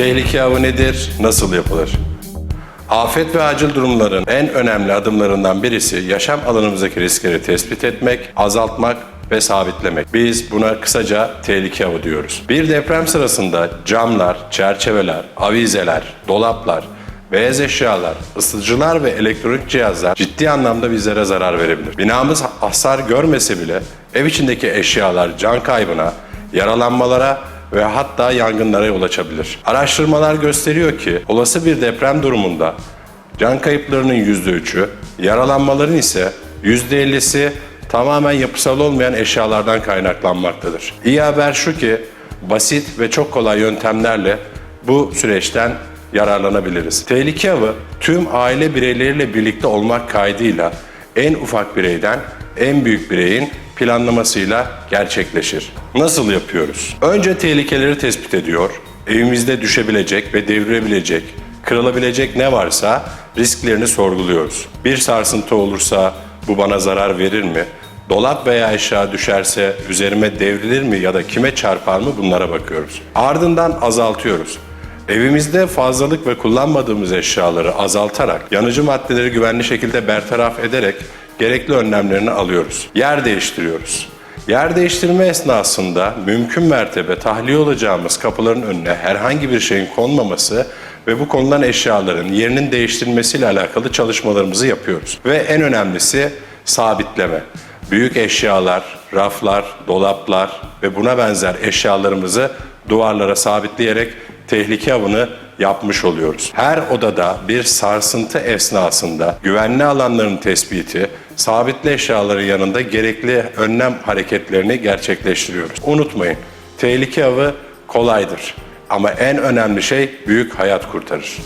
Tehlike avı nedir? Nasıl yapılır? Afet ve acil durumların en önemli adımlarından birisi yaşam alanımızdaki riskleri tespit etmek, azaltmak ve sabitlemek. Biz buna kısaca tehlike avı diyoruz. Bir deprem sırasında camlar, çerçeveler, avizeler, dolaplar, beyaz eşyalar, ısıtıcılar ve elektronik cihazlar ciddi anlamda bizlere zarar verebilir. Binamız hasar görmese bile ev içindeki eşyalar can kaybına, yaralanmalara ve hatta yangınlara yol açabilir. Araştırmalar gösteriyor ki olası bir deprem durumunda can kayıplarının %3'ü, yaralanmaların ise %50'si tamamen yapısal olmayan eşyalardan kaynaklanmaktadır. İyi haber şu ki basit ve çok kolay yöntemlerle bu süreçten yararlanabiliriz. Tehlike avı tüm aile bireyleriyle birlikte olmak kaydıyla en ufak bireyden en büyük bireyin planlamasıyla gerçekleşir. Nasıl yapıyoruz? Önce tehlikeleri tespit ediyor, evimizde düşebilecek ve devrilebilecek, kırılabilecek ne varsa risklerini sorguluyoruz. Bir sarsıntı olursa bu bana zarar verir mi? Dolap veya eşya düşerse üzerime devrilir mi ya da kime çarpar mı bunlara bakıyoruz. Ardından azaltıyoruz. Evimizde fazlalık ve kullanmadığımız eşyaları azaltarak, yanıcı maddeleri güvenli şekilde bertaraf ederek gerekli önlemlerini alıyoruz. Yer değiştiriyoruz. Yer değiştirme esnasında mümkün mertebe tahliye olacağımız kapıların önüne herhangi bir şeyin konmaması ve bu konulan eşyaların yerinin değiştirilmesiyle alakalı çalışmalarımızı yapıyoruz. Ve en önemlisi sabitleme. Büyük eşyalar, raflar, dolaplar ve buna benzer eşyalarımızı duvarlara sabitleyerek tehlike avını yapmış oluyoruz. Her odada bir sarsıntı esnasında güvenli alanların tespiti, sabitli eşyaların yanında gerekli önlem hareketlerini gerçekleştiriyoruz. Unutmayın, tehlike avı kolaydır ama en önemli şey büyük hayat kurtarır.